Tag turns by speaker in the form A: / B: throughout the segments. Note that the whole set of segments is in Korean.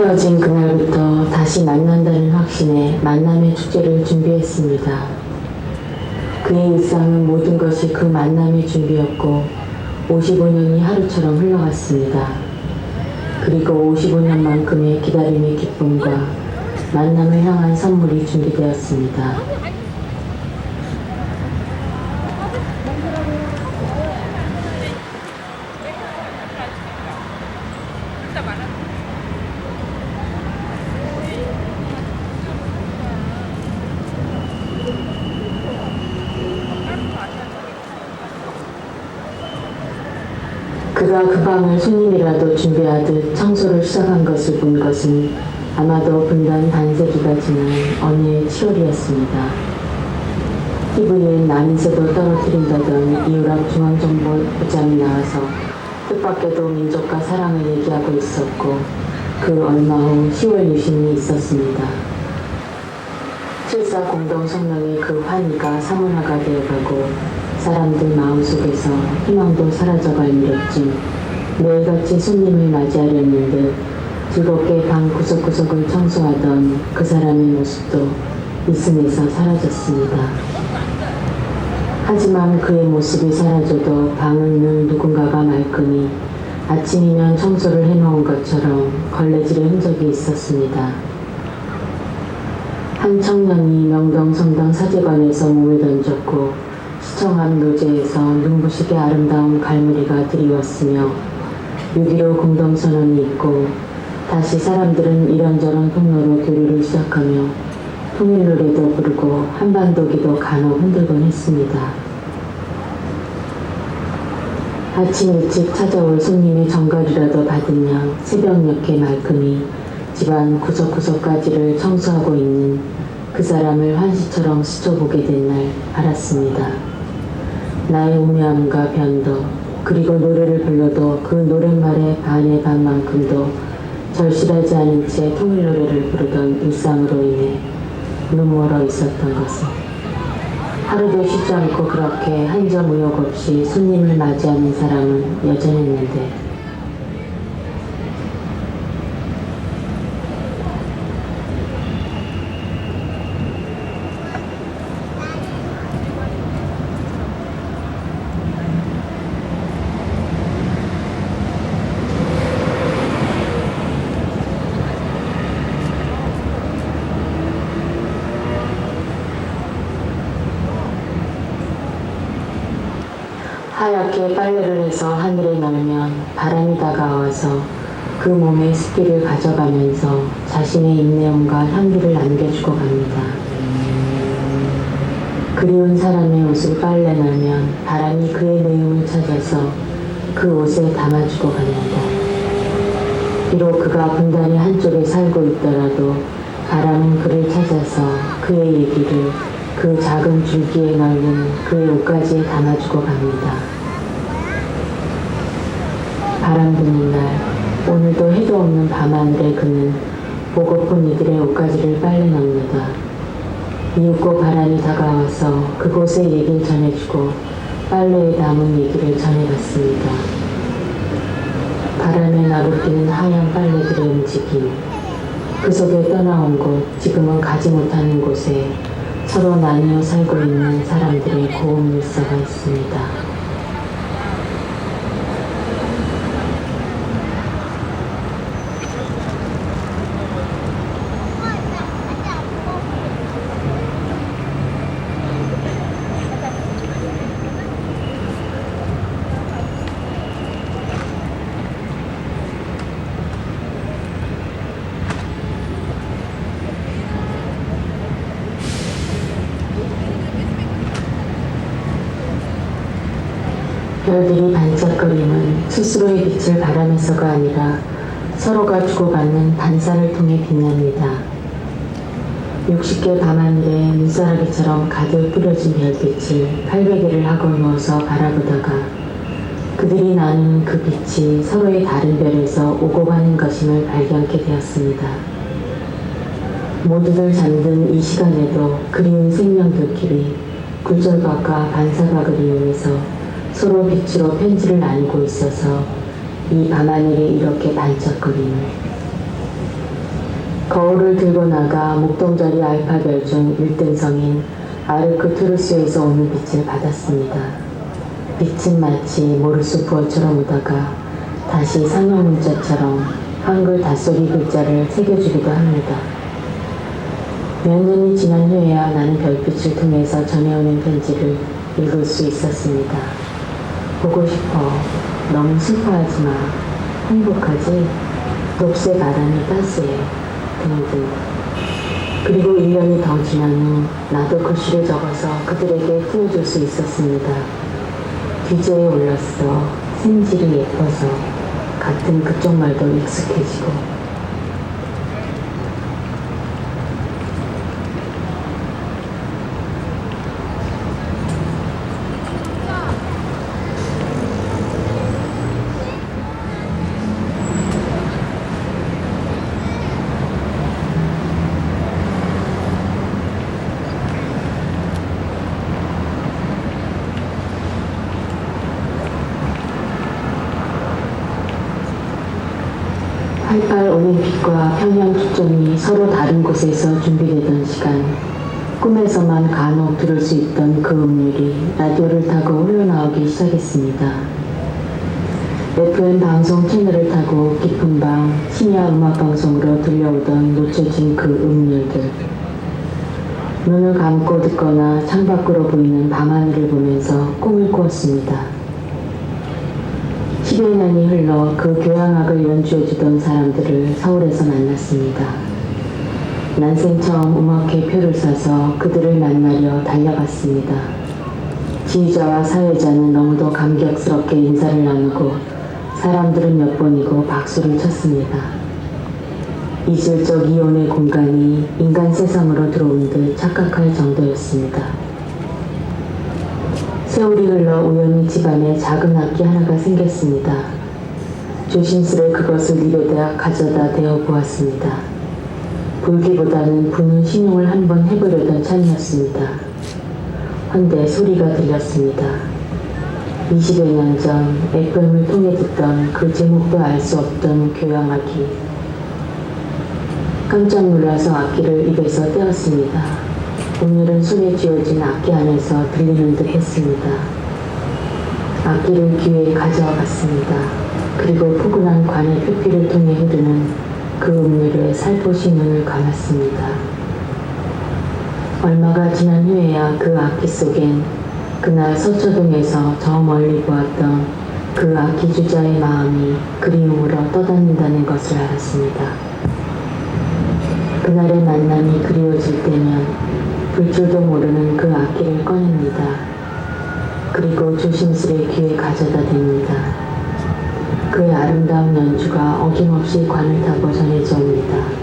A: 헤어진 그날부터 다시 만난다는 확신에 만남의 축제를 준비했습니다. 그의 일상은 모든 것이 그 만남의 준비였고 55년이 하루처럼 흘러갔습니다. 그리고 55년만큼의 기다림의 기쁨과 만남을 향한 선물이 준비되었습니다. 그가 그 방을 손님이라도 준비하듯 청소를 시작한 것을 본 것은 아마도 분단 반세기가 지난 해 7월이었습니다. TV엔 남인세도 떨어뜨린다던 이유락 중앙정보부장이 나와서 뜻밖에도 민족과 사랑을 얘기하고 있었고 그 얼마 후 10월 유신이 있었습니다. 7.4 공동성명의 그 환희가 사문화가 되어가고 사람들 마음속에서 희망도 사라져갈 무렵쯤 매일같이 손님을 맞이하려는 듯 즐겁게 방 구석구석을 청소하던 그 사람의 모습도 있음에서 사라졌습니다. 하지만 그의 모습이 사라져도 방은 늘 누군가가 말끔히 아침이면 청소를 해놓은 것처럼 걸레질의 흔적이 있었습니다. 한 청년이 명동성당 사제관에서 몸을 던졌고 앞 노제에서 눈부시게 아름다운 갈무리가 드리웠으며 6.15 공동선언이 있고 다시 사람들은 이런저런 통로로 교류를 시작하며 통일 노래도 부르고 한반도기도 간혹 흔들곤 했습니다. 아침 일찍 찾아올 손님의 정갈이라도 받으며 새벽녘에 말끔히 집안 구석구석까지를 청소하고 있는 그 사람을 환시처럼 스쳐보게 된 날 알았습니다. 나의 우매함과 변도 그리고 노래를 불러도 그 노랫말의 반의 반만큼도 절실하지 않은 채 통일 노래를 부르던 일상으로 인해 눈물어 있었던 것을 하루도 쉬지 않고 그렇게 한 점 의욕 없이 손님을 맞이하는 사람은 여전했는데 하얗게 빨래를 해서 하늘에 날면 바람이 다가와서 그 몸의 습기를 가져가면서 자신의 입내음과 향기를 남겨주고 갑니다. 그리운 사람의 옷을 빨래 나면 바람이 그의 내음을 찾아서 그 옷에 담아주고 갑니다. 비록 그가 분단의 한쪽에 살고 있더라도 바람은 그를 찾아서 그의 얘기를 그 작은 줄기에 넓은 그의 옷가지에 담아주고 갑니다. 바람 부는 날, 오늘도 해도 없는 밤하늘에 그는 보고픈 이들의 옷가지를 빨래 납니다. 미웃고 바람이 다가와서 그곳의 얘기를 전해주고 빨래에 담은 얘기를 전해갔습니다. 바람에 나부끼는 하얀 빨래들의 움직임, 그 속에 떠나온 곳, 지금은 가지 못하는 곳에 서로 나뉘어 살고 있는 사람들의 고운 일서가 있습니다. 별들이 반짝거림은 스스로의 빛을 바라면서가 아니라 서로가 주고받는 반사를 통해 빛납니다. 60개 밤하늘에 눈사라기처럼 가득 뿌려진 별빛을 800개를 하고 누워서 바라보다가 그들이 나누는 그 빛이 서로의 다른 별에서 오고 가는 것임을 발견하게 되었습니다. 모두들 잠든 이 시간에도 그리운 생명들끼리 굴절각과 반사각을 이용해서 서로 빛으로 편지를 나누고 있어서 이 밤하늘이 이렇게 반짝거림을 거울을 들고 나가 목동자리 알파 별 중 1등성인 아르크투루스에서 오는 빛을 받았습니다. 빛은 마치 모르스 부어처럼 오다가 다시 상형 문자처럼 한글 닷소리 글자를 새겨주기도 합니다. 몇 년이 지난 후에야 나는 별빛을 통해서 전해오는 편지를 읽을 수 있었습니다. 보고 싶어. 너무 슬퍼하지 마. 행복하지? 녹색 바람이 따스해. 등등. 그리고 1년이 더 지난 후 나도 글씨를 적어서 그들에게 띄워줄 수 있었습니다. 뒤져에 올랐어. 생질이 예뻐서 같은 그쪽 말도 익숙해지고 팔팔 올림픽과 평양 축전이 서로 다른 곳에서 준비되던 시간 꿈에서만 간혹 들을 수 있던 그 음률이 라디오를 타고 흘러나오기 시작했습니다. FM 방송 채널을 타고 깊은 밤 심야 음악 방송으로 들려오던 놓쳐진 그 음률들 눈을 감고 듣거나 창밖으로 보이는 밤하늘을 보면서 꿈을 꾸었습니다. 10여 년이 흘러 그 교향악을 연주해주던 사람들을 서울에서 만났습니다. 난생 처음 음악회 표를 사서 그들을 만나려 달려갔습니다. 지휘자와 사회자는 너무도 감격스럽게 인사를 나누고 사람들은 몇 번이고 박수를 쳤습니다. 이질적 이혼의 공간이 인간 세상으로 들어온 듯 착각할 정도였습니다. 세월이 흘러 우연히 집안에 작은 악기 하나가 생겼습니다. 조심스레 그것을 입에다 가져다 대어 보았습니다. 불기보다는 부는 신용을 한번 해보려던 참이었습니다. 헌데 소리가 들렸습니다. 20여 년 전 FM을 통해 듣던 그 제목도 알 수 없던 교향악기. 깜짝 놀라서 악기를 입에서 떼었습니다. 오늘은 손에 쥐어진 악기 안에서 들리는 듯 했습니다. 악기를 귀에 가져와 봤습니다. 그리고 포근한 관의 표피를 통해 흐르는 그 음료에 살포시 눈을 감았습니다. 얼마가 지난 후에야 그 악기 속엔 그날 서초동에서 저 멀리 보았던 그 악기 주자의 마음이 그리움으로 떠다닌다는 것을 알았습니다. 그날의 만남이 그리워질 때면 불줄도 모르는 그 악기를 꺼냅니다. 그리고 조심스레 귀에 가져다 댑니다. 그의 아름다운 연주가 어김없이 관을 타고 전해져 옵니다.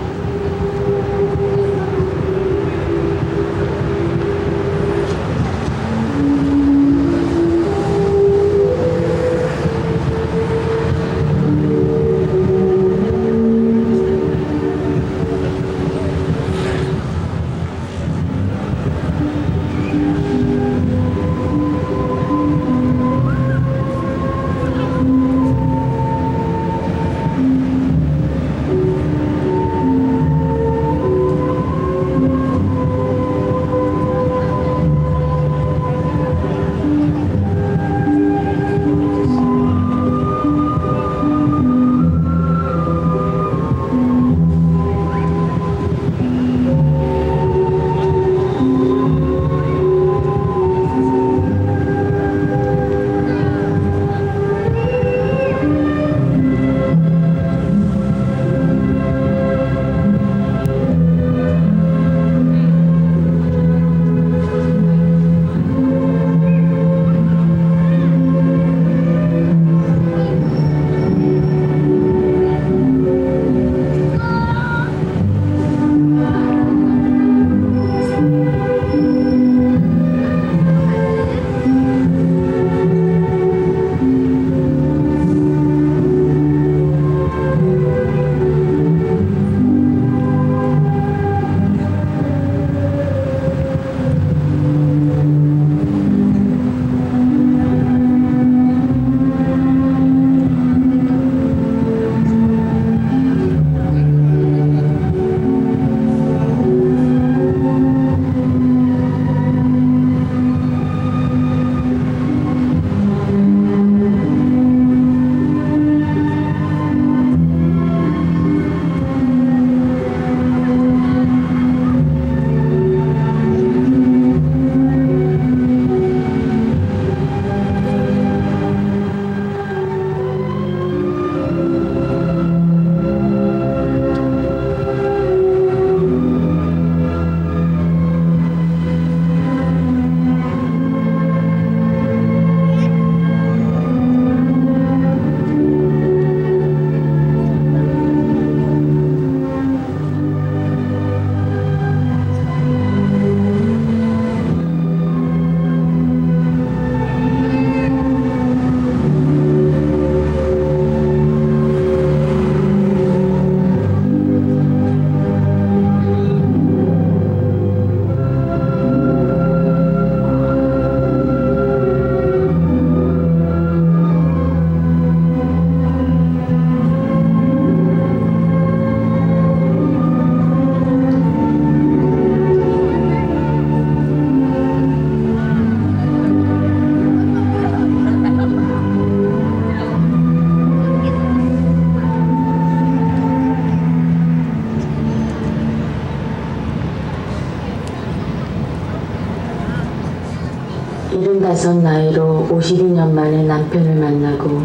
A: 스물다섯 나이로 52년 만에 남편을 만나고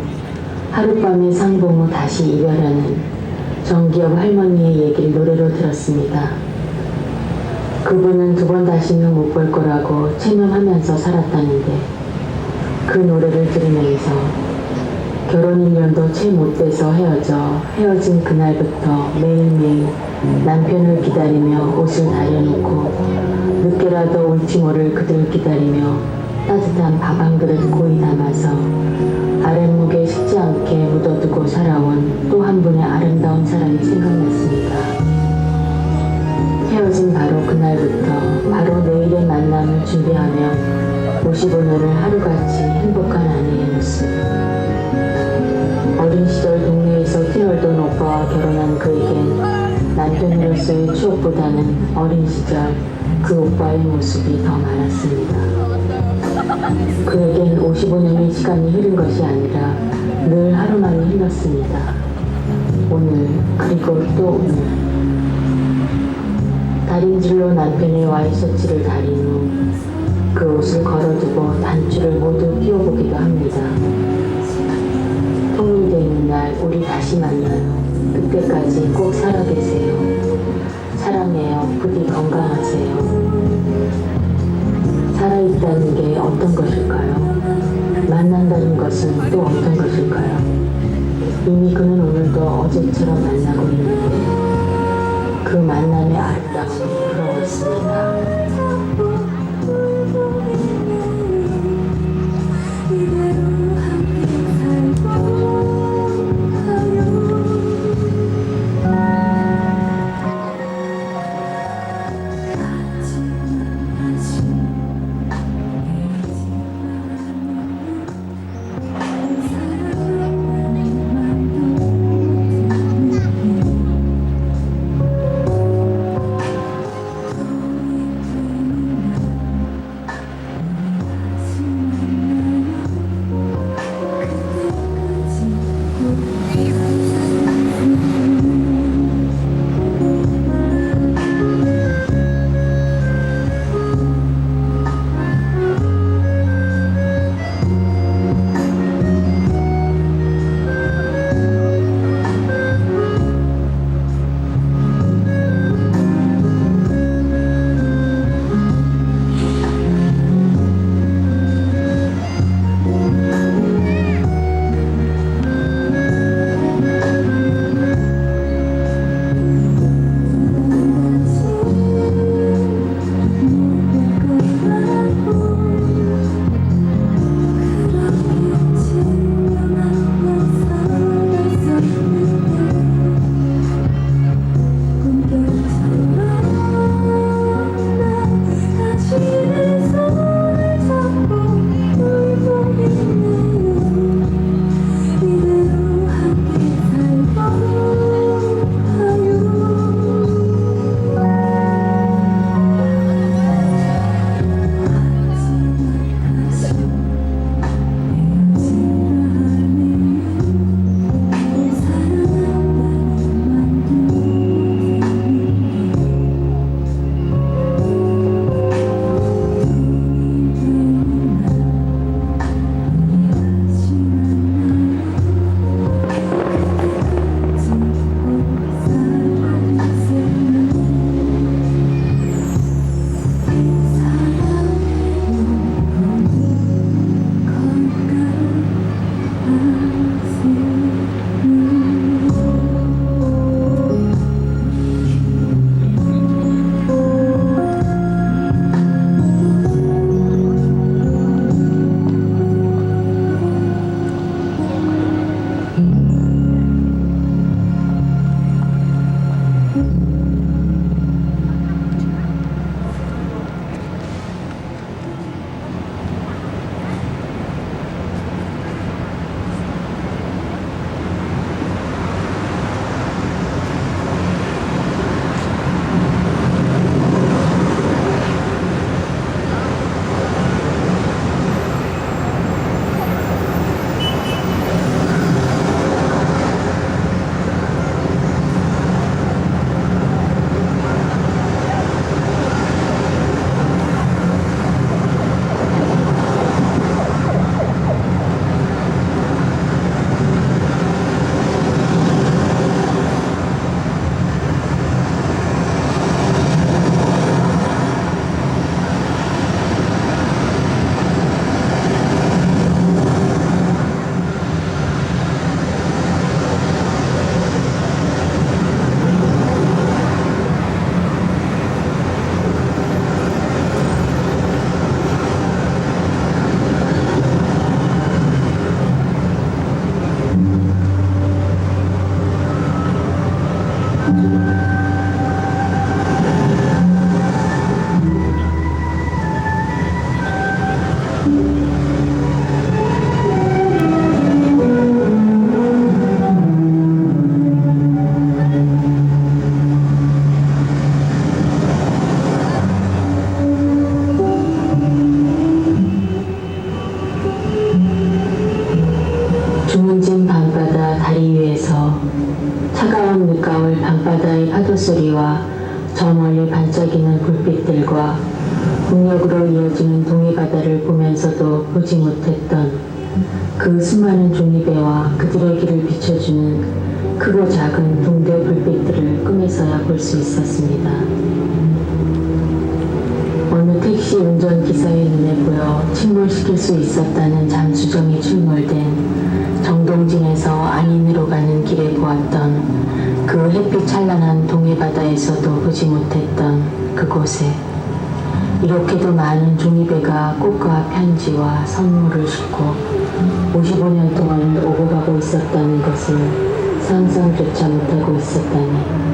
A: 하룻밤에 상봉 후 다시 이별하는 정기업 할머니의 얘기를 노래로 들었습니다. 그분은 두 번 다시는 못 볼 거라고 체념하면서 살았다는데 그 노래를 들으면서 결혼 1년도 채 못 돼서 헤어져 헤어진 그날부터 매일매일 남편을 기다리며 옷을 다려놓고 늦게라도 올지 모를 그들 기다리며 따뜻한 밥 한 그릇 고이 담아서 아랫목에 식지 않게 묻어두고 살아온 또 한 분의 아름다운 사람이 생각났습니다. 헤어진 바로 그날부터 바로 내일의 만남을 준비하며 55년을 하루같이 행복한 아내의 모습. 어린 시절 동네에서 뛰놀던 오빠와 결혼한 그에겐 남편으로서의 추억보다는 어린 시절 그 오빠의 모습이 더 많았습니다. 그에겐 55년의 시간이 흐른 것이 아니라 늘 하루만이 흘렀습니다. 오늘 그리고 또 오늘 다림질로 남편의 와이셔츠를 다린 후 그 옷을 걸어두고 단추를 모두 끼워보기도 합니다. 통일되는 날 우리 다시 만나요. 그때까지 꼭 살아계세요. 사랑해요. 부디 건강하세요. 살아있다는 게 어떤 것일까요? 만난다는 것은 또 어떤 것일까요? 이미 그는 오늘도 어제처럼 만나고 있는데 그 만남의 아름다움이 부러웠습니다. 비춰주는 크고 작은 동대 불빛들을 꿈에서야 볼 수 있었습니다. 어느 택시 운전기사의 눈에 보여 침몰시킬 수 있었다는 잠수정이 출몰된 정동진에서 안인으로 가는 길에 보았던 그 햇빛 찬란한 동해바다에서도 보지 못했던 그곳에 이렇게도 많은 종이배가 꽃과 편지와 선물을 싣고 55년 동안 오고 가고 있었다는 것을 상상조차 못하고 있었다니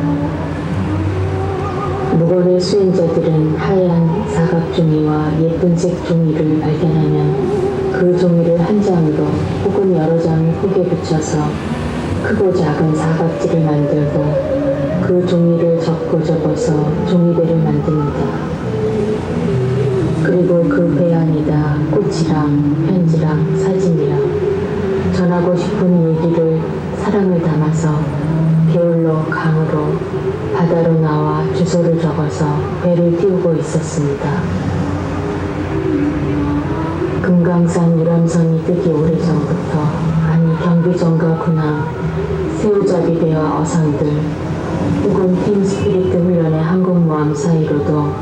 A: 무건의 수행자들은 하얀 사각 종이와 예쁜 색 종이를 발견하면 그 종이를 한 장으로 혹은 여러 장을 흙에 붙여서 크고 작은 사각지를 만들고 그 종이를 접고 접어서 종이배를 만듭니다. 그리고 그 배 안에다 꽃이랑 편지랑 사진이랑 전하고 싶은 얘기를 사랑을 담아서 게을러 강으로 바다로 나와 주소를 적어서 배를 띄우고 있었습니다. 금강산 유람선이 뜨기 오래전부터 아니 경비정과 군함, 새우잡이 배와 어선들 혹은 팀 스피리트 훈련의 항공모함 사이로도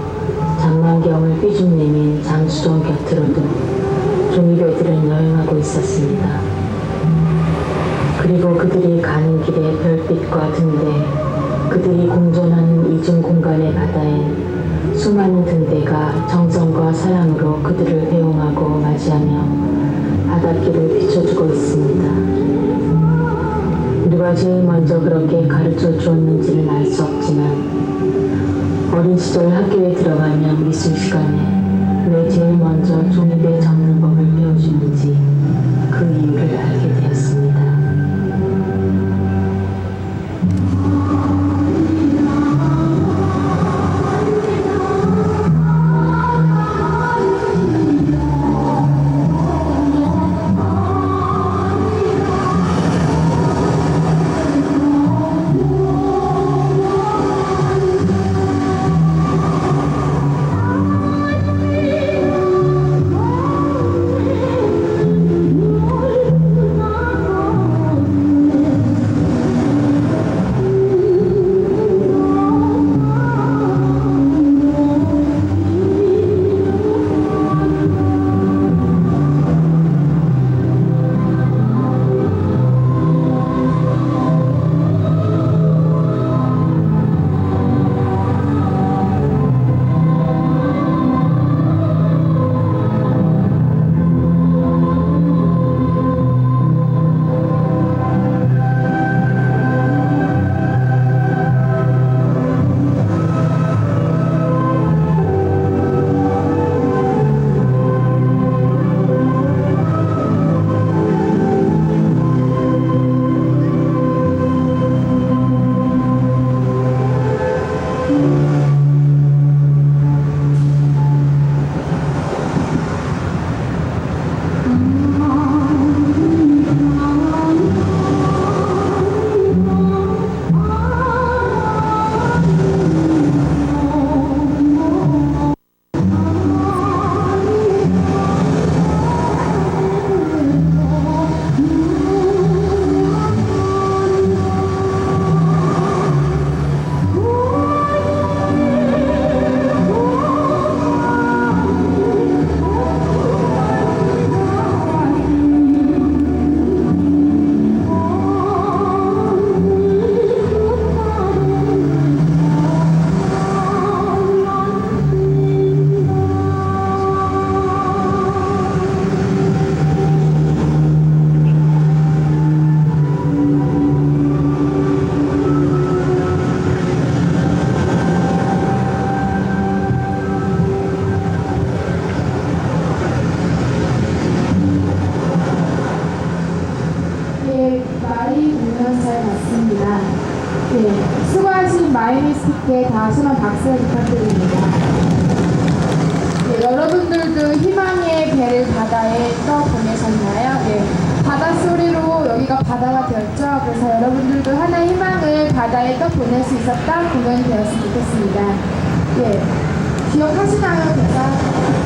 A: 장만경을 삐죽 내민 잠수정 곁으로도 종이배들은 여행하고 있었습니다. 그리고 그들이 가는 길의 별빛과 등대, 그들이 공존하는 이중 공간의 바다엔 수많은 등대가 정성과 사랑으로 그들을 배웅하고 맞이하며 바닷길을 비춰주고 있습니다. 누가 제일 먼저 그렇게 가르쳐 주었는지는 알 수 없지만 어린 시절 학교에 들어가면 미술 시간에 왜 제일 먼저 종이배 접
B: 봤습니다. 예, 수고하신 마이미스틱에 다 순한 박수를 부탁드립니다. 예, 여러분들도 희망의 배를 바다에 떠 보내셨나요? 예, 바닷소리로 여기가 바다가 되었죠. 그래서 여러분들도 하나의 희망을 바다에 또 보낼 수 있었던 공연이 되었으면 좋겠습니다. 예, 기억하시나요, 대사?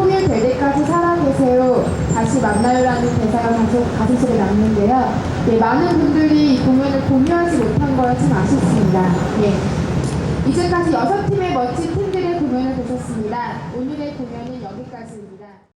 B: 통일될 때까지 살아계세요. 다시 만나요라는 대사가 가슴, 가슴속에 남는데요. 예, 많은 분들이 이 공연을 공유하지 못한 거참 아쉽습니다. 예. 이제까지 여섯 팀의 멋진 팀들의 공연을 보셨습니다. 오늘의 공연은 여기까지입니다.